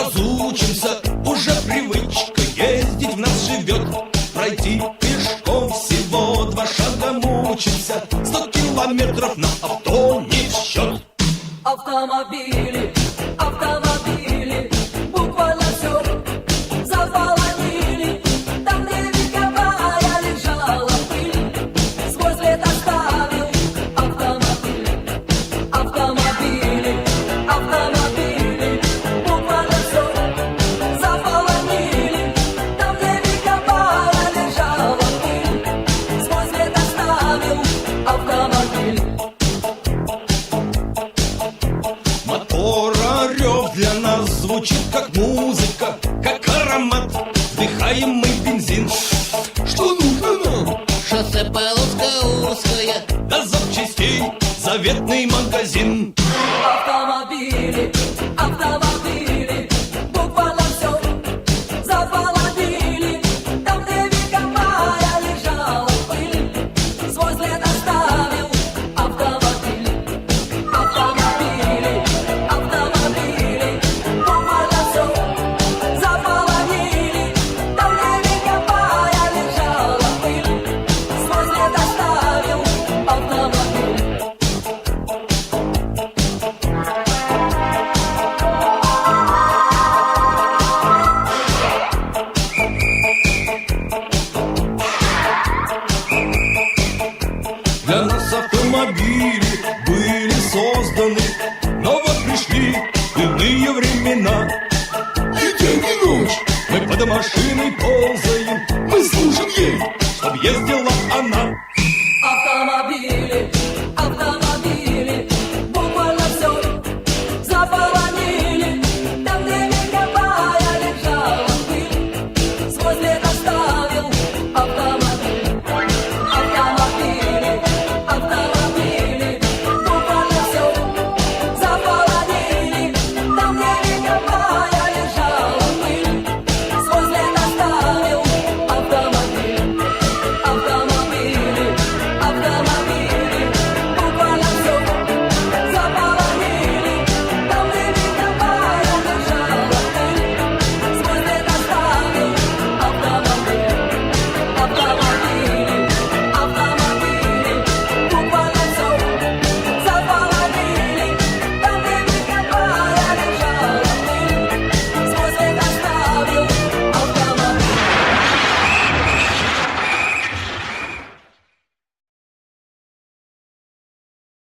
разучимся, уже привычка ездить в нас живет. Пройти пешком всего два шага мучимся, сто километров на авто не в счет. Автомобили, автомобили. Для нас звучит как музыка Как аромат. Вдыхаемый бензин. Что нужно нам? Шоссе полоска узкая, До запчастей заветный магазин. Автомобили, автомобили, автомобили были созданы, но вот пришли иные времена. И день, и ночь мы под машиной ползаем, мы служим ей, чтоб ездила она.